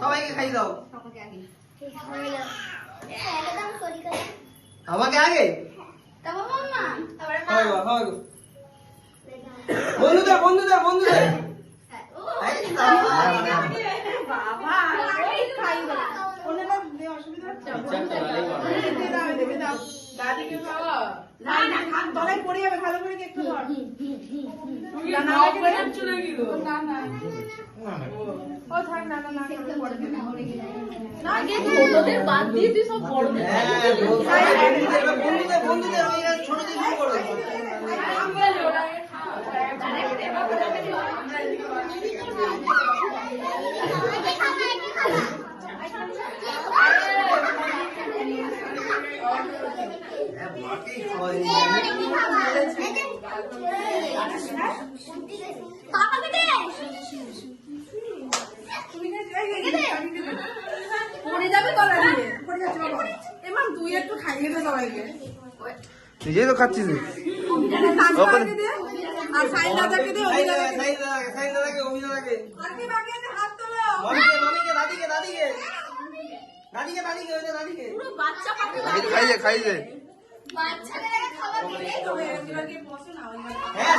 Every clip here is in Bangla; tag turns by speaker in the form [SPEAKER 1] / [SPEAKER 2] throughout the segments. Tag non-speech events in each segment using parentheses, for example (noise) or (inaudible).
[SPEAKER 1] সবাইকে খাই দাও আমাকে আগে। বন্ধুদের বন্ধুদের বন্ধুদের এই তো।
[SPEAKER 2] তলায় পড়ে যাবে ভালো করে দেখতে ধর ও থাক না না না
[SPEAKER 3] ছোটদের বাদ দিয়ে তুই সব (laughs) বড়দের
[SPEAKER 1] হ্যাঁ,
[SPEAKER 4] নিজেই তো খাচ্ছিস
[SPEAKER 1] যে দাদিকে।
[SPEAKER 3] বাচ্চা
[SPEAKER 1] হ্যাঁ,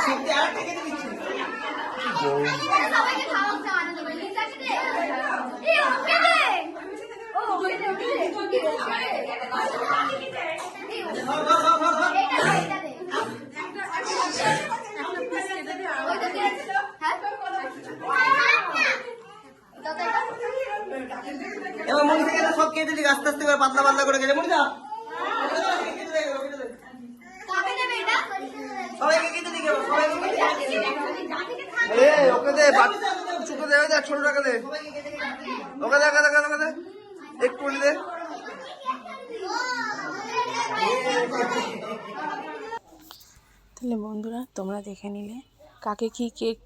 [SPEAKER 1] সব কেটে দিক আস্তে আস্তে করে পাতলা পাতলা করে কেটে মনে যা কেটে দে, কেটে দে। সবাইকে কেটে দিকে সবাইকে
[SPEAKER 4] এ ওকে দে চুকে দে ওই দেখ ছোটটাকে দে।
[SPEAKER 1] সবাইকে কেটে কেটে দিকে।
[SPEAKER 4] ওকে দে ওকে দে ওকে দে, ওকে দে। দে।
[SPEAKER 5] তাহলে বন্ধুরা তোমরা দেখে নিলে কাকে কি কেক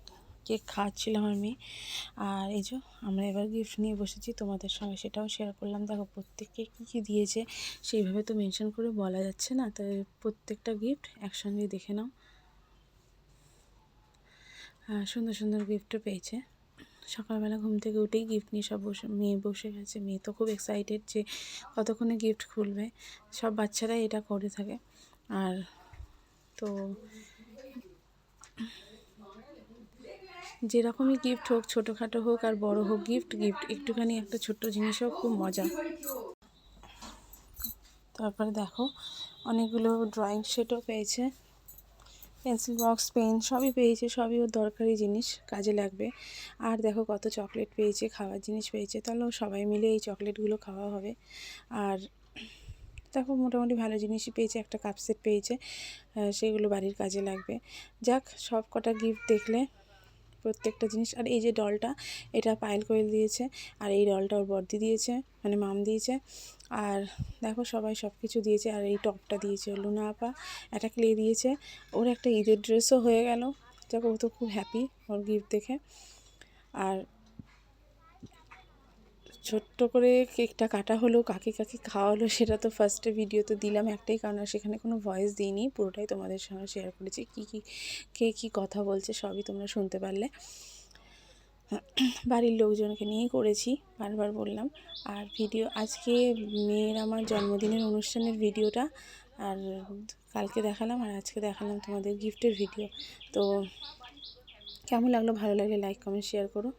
[SPEAKER 5] কেক খাওয়াচ্ছিল আমার মেয়ে আর এই যে আমরা এবার গিফট নিয়ে বসেছি তোমাদের সঙ্গে সেটাও শেয়ার করলাম। দেখো প্রত্যেককে কী কী দিয়েছে সেইভাবে তো মেনশন করে বলা যাচ্ছে না তাই প্রত্যেকটা গিফট একসঙ্গে দেখে নাও। সুন্দর সুন্দর গিফটও পেয়েছে। সকালবেলা ঘুম থেকে উঠেই গিফট নিয়ে সব বসে, মেয়ে বসে গেছে। মেয়ে তো খুব এক্সাইটেড যে কতক্ষণে গিফট খুলবে। সব বাচ্চারাই এটা করে থাকে। আর তো যেরকমই গিফট হোক, ছোটোখাটো হোক আর বড় হোক গিফট গিফট একটুখানি একটা ছোট্ট জিনিস হোক, খুব মজা। তারপরে দেখো, অনেকগুলো ড্রয়িং সেটও পেয়েছে। পেন্সিল বক্স, পেন সবই পেয়েছে, সবই ওর দরকারি জিনিস, কাজে লাগবে। আর দেখো কত চকলেট পেয়েছে, খাওয়ার জিনিস পেয়েছে তাহলে সবাই মিলে এই চকলেটগুলো খাওয়া হবে। আর দেখো মোটামুটি ভালো জিনিসই পেয়েছে, একটা কাপ সেট পেয়েছে সেগুলো বাড়ির কাজে লাগবে। যাক সব কটা গিফট দেখলে প্রত্যেকটা জিনিস। আর এই যে ডলটা, এটা পায়েল কোয়েল দিয়েছে। আর এই ডলটা ওর বর্দি দিয়েছে মানে মাম দিয়েছে। আর দেখো সবাই সব কিছু দিয়েছে। আর এই টপটা দিয়েছে লুনা আপা। একটা ক্লে দিয়েছে। ওর একটা ঈদের ড্রেসও হয়ে গেল। দেখো ও তো খুব হ্যাপি ওর গিফট দেখে। আর ছোট্ট করে কেকটা কাটা হলো, কাকে কাকে খাওয়ালো সেটা তো ফার্স্টে ভিডিও তো দিলাম একটাই কারণ সেখানে কোনো ভয়েস দিইনি, পুরোটাই তোমাদের সঙ্গে শেয়ার করেছি, কী কী, কে কী কথা বলছে সবই তোমরা শুনতে পারলে। বাড়ির লোকজনকে নিয়েই করেছি, বারবার বললাম। আর ভিডিও আজকে মেয়ের আমার জন্মদিনের অনুষ্ঠানের ভিডিওটা আর কালকে দেখালাম, আর আজকে দেখালাম তোমাদের গিফটের ভিডিও তো কেমন লাগল? ভালো লাগলে লাইক কমেন্ট শেয়ার করো।